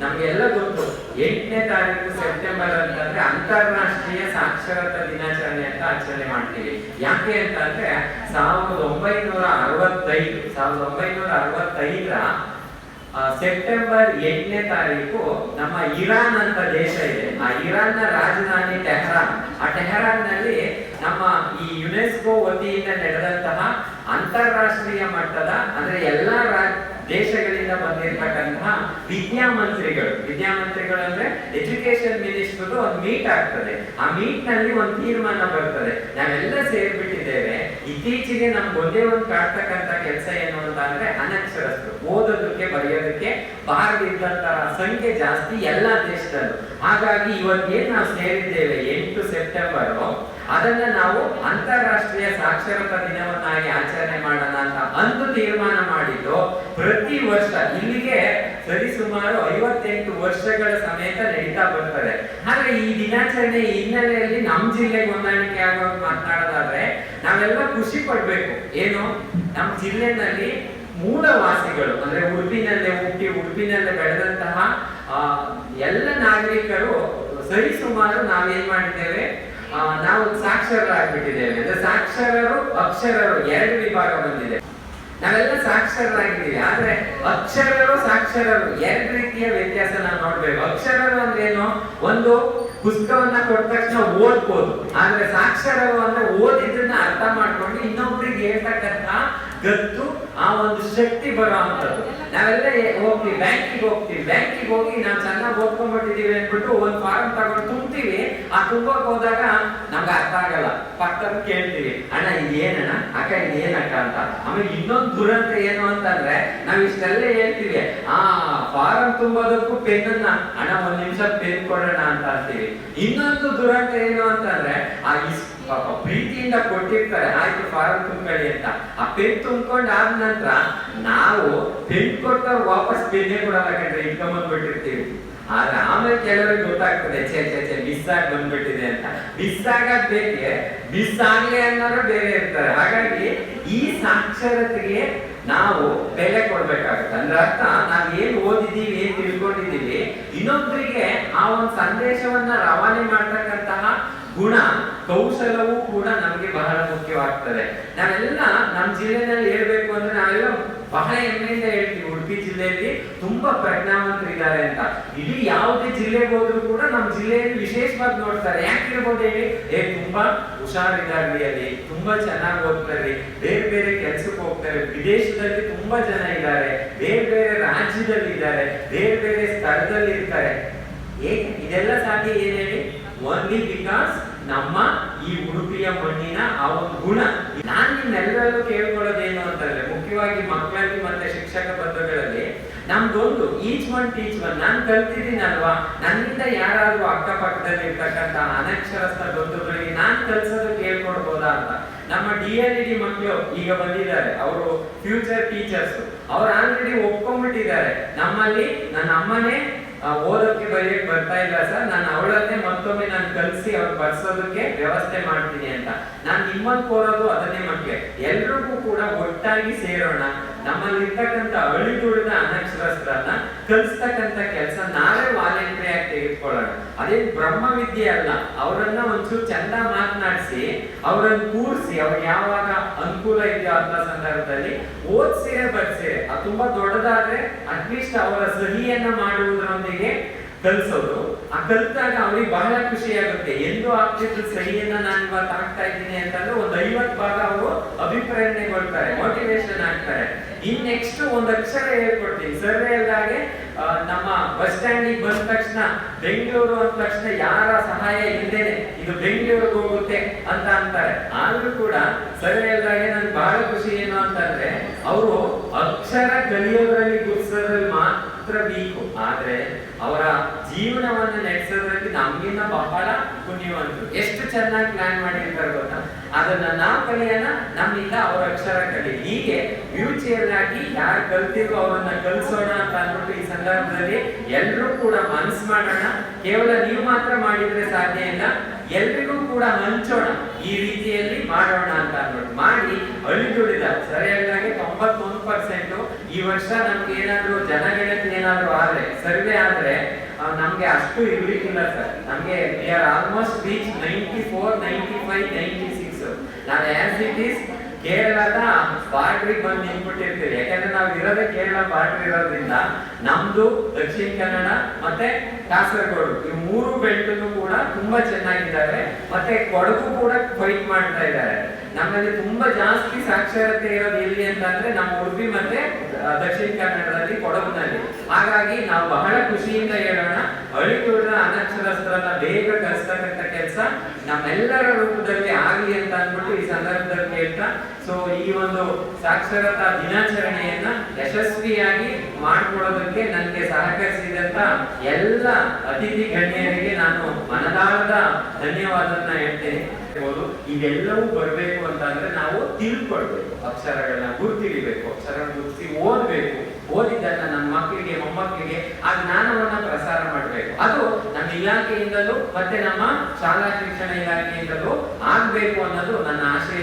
ನಮ್ಗೆಲ್ಲ ಗೊತ್ತು. ಎಂಟನೇ ತಾರೀಕು ಸೆಪ್ಟೆಂಬರ್ ಅಂತಂದ್ರೆ ಅಂತಾರಾಷ್ಟ್ರೀಯ ಸಾಕ್ಷರತಾ ದಿನಾಚರಣೆ ಅಂತ ಆಚರಣೆ ಮಾಡ್ತೀವಿ. ಯಾಕೆ ಅಂತಂದ್ರೆ ಸಾವಿರದ ಒಂಬೈನೂರ ಅರವತ್ತೈದು, ಸಾವಿರದ ಒಂಬೈನೂರ ಅರವತ್ತೈದರ ಸೆಪ್ಟೆಂಬರ್ ಎಂಟನೇ ತಾರೀಕು ನಮ್ಮ ಇರಾನ್ ಅಂತ ದೇಶ ಇದೆ. ಆ ಇರಾನ್ನ ರಾಜಧಾನಿ ಟೆಹರಾನ್ ಆ ಟೆಹರಾನ್ನಲ್ಲಿ ನಮ್ಮ ಈ ಯುನೆಸ್ಕೋ ವತಿಯಿಂದ ನಡೆದಂತಹ ಅಂತಾರಾಷ್ಟ್ರೀಯ ಮಟ್ಟದ, ಅಂದ್ರೆ ಎಲ್ಲಾ ದೇಶಗಳಿಂದ ಬಂದಿರತಕ್ಕಂತಹ ವಿದ್ಯಾಮಂತ್ರಿಗಳು ವಿದ್ಯಾಮಂತ್ರಿಗಳು ಅಂದ್ರೆ ಎಜುಕೇಶನ್ ಮಿನಿಸ್ಟರ್ ಒಂದು ಮೀಟ್ ಆಗ್ತದೆ. ಆ ಮೀಟ್ನಲ್ಲಿ ಒಂದು ತೀರ್ಮಾನ ಬರ್ತದೆ. ನಾವೆಲ್ಲ ಸೇರ್ಬಿಟ್ಟಿದ್ದೇವೆ. ಇತ್ತೀಚೆಗೆ ನಮ್ಗೆ ಒಂದೇ ಒಂದು ಕಾಡ್ತಕ್ಕಂತ ಕೆಲಸ ಏನು ಅಂತ ಅಂದ್ರೆ ಅನಕ್ಷರಸ್ಥರು. ಓದೋದಕ್ಕೆ, ಬರೆಯೋದಕ್ಕೆ ಬಾರದಿದ್ದಂತಹ ಸಂಖ್ಯೆ ಜಾಸ್ತಿ ಎಲ್ಲಾ ದೇಶದಲ್ಲೂ. ಹಾಗಾಗಿ ಇವತ್ತೇನು ನಾವು ಸೇರಿದ್ದೇವೆ ಎಂಟು ಸೆಪ್ಟೆಂಬರ್ ಅದನ್ನ ನಾವು ಅಂತಾರಾಷ್ಟ್ರೀಯ ಸಾಕ್ಷರತಾ ದಿನವನ್ನಾಗಿ ಆಚರಣೆ ಮಾಡೋಣ ಅಂತ ಅಂದು ತೀರ್ಮಾನ ಮಾಡಿದ್ದು, ಪ್ರತಿ ವರ್ಷ ಇಲ್ಲಿಗೆ ಸರಿಸುಮಾರು ಐವತ್ತೆಂಟು ವರ್ಷಗಳ ಸಮೇತ ನಡೀತಾ ಬರ್ತದೆ. ಹಾಗೆ ಈ ದಿನಾಚರಣೆ ಹಿನ್ನೆಲೆಯಲ್ಲಿ ನಮ್ ಜಿಲ್ಲೆಗೆ ಹೊಂದಾಣಿಕೆ ಆಗೋ ಮಾತನಾಡೋದಾದ್ರೆ, ನಾವೆಲ್ಲ ಖುಷಿ ಪಡ್ಬೇಕು. ಏನು? ನಮ್ಮ ಜಿಲ್ಲೆನಲ್ಲಿ ಮೂಲವಾಸಿಗಳು, ಅಂದ್ರೆ ಉಡುಪಿನಲ್ಲೇ ಹುಟ್ಟಿ, ಉಡುಪಿನಲ್ಲೇ ಬೆಳೆದಂತಹ ಎಲ್ಲ ನಾಗರಿಕರು ಸರಿಸುಮಾರು ನಾವೇನ್ ಮಾಡಿದ್ದೇವೆ? ನಾವು ಸಾಕ್ಷರರಾಗ್ಬಿಟ್ಟಿದ್ದೇವೆ. ಅಂದ್ರೆ ಸಾಕ್ಷರರು, ಅಕ್ಷರರು ಎರಡು ವಿಭಾಗ ಬಂದಿದೆ ನಾವೆಲ್ಲ ಸಾಕ್ಷರರಾಗಿದ್ದೀವಿ. ಆದ್ರೆ ಅಕ್ಷರರು, ಸಾಕ್ಷರರು ಎರಡು ರೀತಿಯ ವ್ಯತ್ಯಾಸ ನಾವು ನೋಡ್ಬೇಕು. ಅಕ್ಷರರು ಅಂದ್ರೆ ಏನು ಒಂದು ಪುಸ್ತಕವನ್ನ ಕೊಟ್ಟ ತಕ್ಷಣ ಓದ್ಬೋದು. ಆದ್ರೆ ಸಾಕ್ಷರರು ಅಂದ್ರೆ ಓದಿದ್ದನ್ನ ಅರ್ಥ ಮಾಡ್ಕೊಂಡು ಇನ್ನೊಬ್ರಿಗೆ ಹೇಳ್ತಕ್ಕಂತ ಗತ್ತು ಆ ಒಂದು ಶಕ್ತಿ ಬರೋ ಅಂತದ್ದು ನಾವೆಲ್ಲ ಹೋಗ್ತೀವಿ, ಬ್ಯಾಂಕಿಗೆ ಹೋಗ್ತೀವಿ. ಬ್ಯಾಂಕಿಗೆ ಹೋಗಿ ನಾವು ಚೆನ್ನಾಗಿ ಓದ್ಕೊಂಡ್ಬಿಟ್ಟಿದೀವಿ ಅಂದ್ಬಿಟ್ಟು ಒಂದ್ ಫಾರ್ಮ್ ತಗೊಂಡು ತುಂಬ್ತೀವಿ. ಆ ತುಂಬಕ್ ಹೋದಾಗ ನಮ್ಗೆ ಅರ್ಥ ಆಗಲ್ಲ. ಪಕ್ಕದ ಕೇಳ್ತೀವಿ, ಅಣ್ಣ ಏನಣ್ಣ ಅಕ್ಕ ಏನಕ್ಕ ಅಂತ? ಆಮೇಲೆ ಇನ್ನೊಂದು ದುರಂತ ಏನು ಅಂತಂದ್ರೆ, ನಾವ್ ಇಷ್ಟೆಲ್ಲ ಹೇಳ್ತೀವಿ, ಆ, ಫಾರಂ ತುಂಬೋದಕ್ಕೂ ಪೆನ್ನ ಅಣ್ಣ, ಒಂದ್ ನಿಮಿಷ ಪೆನ್ ಕೊಡೋಣ ಅಂತ ಅಂತೀವಿ. ಇನ್ನೊಂದು ದುರಂತ ಏನು ಅಂತಂದ್ರೆ, ಆ ಇಸ್ ಪಾಪ ಪ್ರೀತಿಯಿಂದ ಕೊಟ್ಟಿರ್ತಾರೆ. ಆಯ್ತು, ಫಾರಂ ತುಂಬ್ಕೊಳ್ಳಿ ಅಂತ. ಆ ಪೆನ್ ತುಂಬ್ಕೊಂಡ್ ಆದ ನಂತರ ನಾವು ಪೆನ್ ಕೊಟ್ಟವ್ರು ವಾಪಸ್ ಪೆನ್ನೇ ಕೊಡಲ್ಲ ಕಂಡ್ರೆ ಇಟ್ಕೊಂಡ್ ಬಂದ್ಬಿಟ್ಟಿರ್ತೀವಿ ಆದ್ರೆ ಆಮೇಲೆ ಕೆಲವರಿಗೆ ಗೊತ್ತಾಗ್ತದೆ ಚೇ ಚೇ ಛೇ ಮಿಸ್ ಆಗಿ ಬಂದ್ಬಿಟ್ಟಿದೆ ಅಂತ. ಮಿಸ್ ಆಗದ್ ಬೇಕೆ? ಮಿಸ್ ಆಗ್ಲಿ ಅನ್ನೋರು ಬೇರೆ ಇರ್ತಾರೆ. ಹಾಗಾಗಿ ಈ ಸಾಕ್ಷರತೆಗೆ ನಾವು ಬೆಲೆ ಕೊಡ್ಬೇಕಾಗುತ್ತೆ. ಅಂದ್ರೆ ಅರ್ಥ, ನಾವ್ ಏನ್ ಓದಿದೀವಿ ಏನ್ ತಿಳ್ಕೊಂಡಿದೀವಿ ಇನ್ನೊಬ್ಬರಿಗೆ ಆ ಒಂದು ಸಂದೇಶವನ್ನ ರವಾನೆ ಮಾಡ್ತಕ್ಕಂತಹ ಗುಣ ಕೌಶಲವೂ ಕೂಡ ನಮ್ಗೆ ಬಹಳ ಮುಖ್ಯವಾಗ್ತದೆ. ನಾವೆಲ್ಲ ನಮ್ಮ ಜಿಲ್ಲೆನಲ್ಲಿ ಹೇಳ್ಬೇಕು ಅಂದ್ರೆ ನಾವೆಲ್ಲ ಬಹಳ ಹೆಮ್ಮೆಯಿಂದ ಹೇಳ್ತೀವಿ. ಉಡುಪಿ ಜಿಲ್ಲೆಯಲ್ಲಿ ತುಂಬಾ ಪ್ರಜ್ಞಾವಂತರಿದ್ದಾರೆ ಅಂತ. ಇಲ್ಲಿ ಯಾವುದೇ ಜಿಲ್ಲೆಗೆ ಹೋದ್ರು ಕೂಡ ನಮ್ಮ ಜಿಲ್ಲೆಯಲ್ಲಿ ವಿಶೇಷವಾಗಿ ನೋಡ್ತಾರೆ. ಯಾಕಿರ್ಬೋದು ಹೇಳಿ? ಏ, ತುಂಬಾ ಹುಷಾರಿದ್ದಾರೆ ಅಲ್ಲಿ. ತುಂಬಾ ಚೆನ್ನಾಗಿ ಓದ್ತಾರೆ ಬೇರೆ ಬೇರೆ ಕೆಲ್ಸಕ್ಕೆ ಹೋಗ್ತಾರೆ. ವಿದೇಶದಲ್ಲಿ ತುಂಬಾ ಜನ ಇದ್ದಾರೆ. ಬೇರೆ ಬೇರೆ ರಾಜ್ಯದಲ್ಲಿ ಇದ್ದಾರೆ ಬೇರೆ ಬೇರೆ ಸ್ಥಳದಲ್ಲಿ ಇರ್ತಾರೆ ಇದೆಲ್ಲ ಸಾಧ್ಯ ಏನ್ ಹೇಳಿ? ಓನ್ಲಿ ಬಿಕಾಸ್ ನಮ್ಮ ಈ ಉಡುಪಿಯ ಮಣ್ಣಿನ ಆ ಒಂದು ಗುಣ. ನಾನು ನಿಮ್ಮೆಲ್ಲರಲ್ಲೂ ಕೇಳ್ಕೊಳ್ಳೋದೇನು ಅಂತಂದ್ರೆ, ಮುಖ್ಯವಾಗಿ ಮಕ್ಕಳಲ್ಲಿ ಮತ್ತೆ ಶಿಕ್ಷಕ ಬಂಧುಗಳಲ್ಲಿ ನಮ್ದೊಂದು ಈಚ್ ಒನ್ ಟೀಚ್ ಒನ್ ನಾನ್ ಕಲ್ತಿದ್ದೀನಲ್ವಾ? ನನ್ನಿಂದ ಯಾರಾದ್ರೂ ಅಕ್ಕಪಕ್ಕದಲ್ಲಿ ಇರ್ತಕ್ಕಂತ ಅನಕ್ಷರಸ್ಥ ಬಂಧುಗಳಿಗೆ ನಾನು ಕಲ್ಸೋದು ಕೇಳ್ಕೊಡ್ಬೋದಾ ಅಂತ. ನಮ್ಮ ಡಿ ಎಲ್ ಡಿ ಮಕ್ಕಳು ಈಗ ಬಂದಿದ್ದಾರೆ, ಅವರು ಫ್ಯೂಚರ್ ಟೀಚರ್ಸ್ ಅವ್ರು ಆಲ್ರೆಡಿ ಒಪ್ಕೊಂಡ್ಬಿಟ್ಟಿದ್ದಾರೆ. ನಮ್ಮಲ್ಲಿ ನನ್ನ ಅಮ್ಮನೇ ಓದೋಕೆ ಬರೆಯಕ್ಕೆ ಬರ್ತಾ ಇಲ್ಲ ಸರ್. ನಾನು ಅವಳನ್ನೇ ಮತ್ತೊಮ್ಮೆ ನಾನು ಕಲಿಸಿ ಅವ್ರು ಬರ್ಸೋದಕ್ಕೆ ವ್ಯವಸ್ಥೆ ಮಾಡ್ತೀನಿ ಅಂತ. ನಾನು ನಿಮ್ಮನ್ನು ಕೋರೋದು ಅದನ್ನೇ ಮಕ್ಕಳೇ ಎಲ್ರಿಗೂ ಕೂಡ ಒಟ್ಟಾಗಿ ಸೇರೋಣ. ನಮ್ಮಲ್ಲಿ ಇರ್ತಕ್ಕಂಥ ಅಳಿದುಳಿದ ಅನಕ್ಷರಸ್ಥರನ್ನ ಕಲಿಸ್ತಕ್ಕಂಥ ಕೆಲಸ ನಾವೇ ವಾಲಂಟ್ರಿ ತೆಗೆದುಕೊಳ್ಳೋಣ. ಅದೇನ್ ಬ್ರಹ್ಮ ವಿದ್ಯೆ ಅಲ್ಲ, ಅವರನ್ನ ಒಂಚೂರು ಚಂದ ಮಾತನಾಡಿಸಿ, ಅವರನ್ನು ಕೂರಿಸಿ, ಅವ್ರಿಗೆ ಯಾವಾಗ ಅನುಕೂಲ ಇದೆಯೋ ಅಂತ ಸಂದರ್ಭದಲ್ಲಿ ಓದ್ಸಿರೆ ಬರ್ಸಿರೆ ಅದು ತುಂಬಾ ದೊಡ್ಡದಾದ್ರೆ ಅಟ್ಲೀಸ್ಟ್ ಅವರ ಸಹಿಯನ್ನ ಮಾಡುವುದರೊಂದಿಗೆ ಕಲ್ಸೋದು. ಕಲ್ತಾಗ ಅವ್ರಿಗೆ ಬಹಳ ಖುಷಿ ಆಗುತ್ತೆ. ಎಂದು ಆಗ್ತಿದ್ರು ಸಹಿಯನ್ನ ನಾನು ಇವತ್ತು ಆಗ್ತಾ ಇದ್ದೀನಿ ಅಂತಂದ್ರೆ ಒಂದು ಐವತ್ತು ಭಾಗ ಅವರು ಕೊಡ್ತಾರೆ ಮೋಟಿವೇಶನ್ ಆಗ್ತಾರೆ. ಇನ್ ನೆಕ್ಸ್ಟ್ ಒಂದು ಅಕ್ಷರ ಹೇಳ್ಕೊಡ್ತೀನಿ. ಸರ್ ಹೇಳ್ದಾಗೆ ಆ, ನಮ್ಮ ಬಸ್ ಸ್ಟ್ಯಾಂಡಿಗೆ ಬಂದ ತಕ್ಷಣ ಬೆಂಗಳೂರು ಅಂದ ತಕ್ಷಣ ಯಾರ ಸಹಾಯ ಇಲ್ಲದೆ ಇದು ಬೆಂಗಳೂರಿಗೆ ಹೋಗುತ್ತೆ ಅಂತ ಅಂತಾರೆ. ಆದ್ರೂ ಕೂಡ ಸರ್ ಹೇಳ್ದಾಗೆ ನನ್ಗೆ ಬಹಳ ಖುಷಿ ಏನು ಅಂತಂದ್ರೆ ಅವರು ಅಕ್ಷರ ಕಲಿಯೋದ್ರಲ್ಲಿ ಗುರುಸೋದ್ರಲ್ಲಿ ಮಾತ್ರ ವೀಕು ಆದ್ರೆ ಅವರ ಜೀವನವನ್ನ ನಡೆಸೋದ್ರಲ್ಲಿ ನಮ್ಗಿನ್ನ ಪುಣ್ಯವಂತರು. ಎಷ್ಟು ಚೆನ್ನಾಗಿ ಪ್ಲಾನ್ ಮಾಡಿರ್ತಾರೆ ಗೊತ್ತಾ? ಅದನ್ನ ನಾವು ಕಲಿಯೋಣ ನಮ್ಮಿಂದ ಅವರ ಅಕ್ಷರ ಕಲಿ. ಹೀಗೆ ಫ್ಯೂಚರ್ ಆಗಿ ಯಾರು ಕಲ್ತಿರೋ ಅವರನ್ನ ಕಲಿಸೋಣ ಅಂತ ಅಂದ್ಬಿಟ್ಟು ಈ ಸಂದರ್ಭದಲ್ಲಿ ಎಲ್ಲರೂ ಕೂಡ ಮನಸ್ಸು ಮಾಡೋಣ. ಕೇವಲ ನೀವು ಮಾತ್ರ ಮಾಡಿದ್ರೆ ಸಾಧ್ಯ ಇಲ್ಲ, ಎಲ್ರಿಗೂ ಕೂಡ ಹಂಚೋಣ. ಈ ರೀತಿಯಲ್ಲಿ ಮಾಡೋಣ ಅಂತ ಅಂದ್ಬಿಟ್ಟು ಮಾಡಿ ಅಳಿದುಳಿದ. ಸರಿಯಾಗಿ ತೊಂಬತ್ತೊಂದು ಪರ್ಸೆಂಟ್ ಈ ವರ್ಷ ನಮ್ಗೆ ಏನಾದ್ರು ಜನಗಣತಿ ಏನಾದ್ರು ಆದ್ರೆ, ಸರ್ವೆ ಆದ್ರೆ ನಮ್ಗೆ ಅಷ್ಟು ಇರ್ಲಿಕ್ಕಿಲ್ಲ ಸರ್ ನಮಗೆ we are almost reach ninety four ninety five ninety six ನಾನು ಆಸ್ ಇಟ್ ಈಸ್ ಕೇರಳದ ಬಾರ್ಡ್ರಿಗೆ ಬಂದು ನಿಂತ್ಬಿಟ್ಟಿರ್ತೀವಿ. ಯಾಕಂದ್ರೆ ನಾವು ಇರೋದೇ ಕೇರಳ ಬಾರ್ಡ್ರಿ ಇರೋದ್ರಿಂದ ನಮ್ದು ದಕ್ಷಿಣ ಕನ್ನಡ ಮತ್ತೆ ಕಾಸರಗೋಡು. ಈ ಮೂರು ಬೆಲ್ಟ್ನು ಕೂಡ ತುಂಬಾ ಚೆನ್ನಾಗಿದ್ದಾರೆ ಮತ್ತೆ ಕೊಡಗು ಕೂಡ ಫೈಟ್ ಮಾಡ್ತಾ ಇದ್ದಾರೆ. ನಮ್ಮಲ್ಲಿ ತುಂಬಾ ಜಾಸ್ತಿ ಸಾಕ್ಷರತೆ ಇರೋದು ಎಲ್ಲಿ ಅಂತಂದ್ರೆ ನಮ್ಮ ಉಡುಪಿ ಮತ್ತೆ ದಕ್ಷಿಣ ಕನ್ನಡದಲ್ಲಿ, ಕೊಡಗುನಲ್ಲಿ. ಹಾಗಾಗಿ ನಾವು ಬಹಳ ಖುಷಿಯಿಂದ ಹೇಳೋಣ. ಅಳಿತುಳಿದ ಅನಕ್ಷರಸ್ಥರನ್ನ ಬೇಗ ನಮ್ಮೆಲ್ಲರ ರೂಪದಲ್ಲಿ ಆಗಲಿ ಅಂತ ಅಂದ್ಬಿಟ್ಟು ಈ ಸಂದರ್ಭದಲ್ಲಿ ಹೇಳ್ತಾ ಸೊ ಈ ಒಂದು ಸಾಕ್ಷರತಾ ದಿನಾಚರಣೆಯನ್ನ ಯಶಸ್ವಿಯಾಗಿ ಮಾಡ್ಕೊಳ್ಳೋದಕ್ಕೆ ನನಗೆ ಸಹಕರಿಸಿದಂತ ಎಲ್ಲ ಅತಿಥಿ ಗಣ್ಯರಿಗೆ ನಾನು ಮನದಾಳದ ಧನ್ಯವಾದನ್ನ ಹೇಳ್ತೇನೆ. ಇದೆಲ್ಲವೂ ಬರಬೇಕು ಅಂತಂದ್ರೆ ನಾವು ತಿಳ್ಕೊಳ್ಬೇಕು, ಅಕ್ಷರಗಳನ್ನ ಗುರುತಿಳಿಬೇಕು ಅಕ್ಷರ ಗುರುತಿಸಿ ಓದ್ಬೇಕು, ಓದಿದ್ದನ್ನ ನಮ್ಮ ಮಕ್ಕಳಿಗೆ ಮೊಮ್ಮಕ್ಕಳಿಗೆ ಆ ಮಾಡಬೇಕು ಅದು ನಮ್ಮ ಇಲಾಖೆಯಿಂದಲೂ ಮತ್ತೆ ನಮ್ಮ ಶಾಲಾ ಶಿಕ್ಷಣ ಇಲಾಖೆಯಿಂದಲೂ ಆಗ್ಬೇಕು ಅನ್ನೋದು ನನ್ನ ಆಶಯ.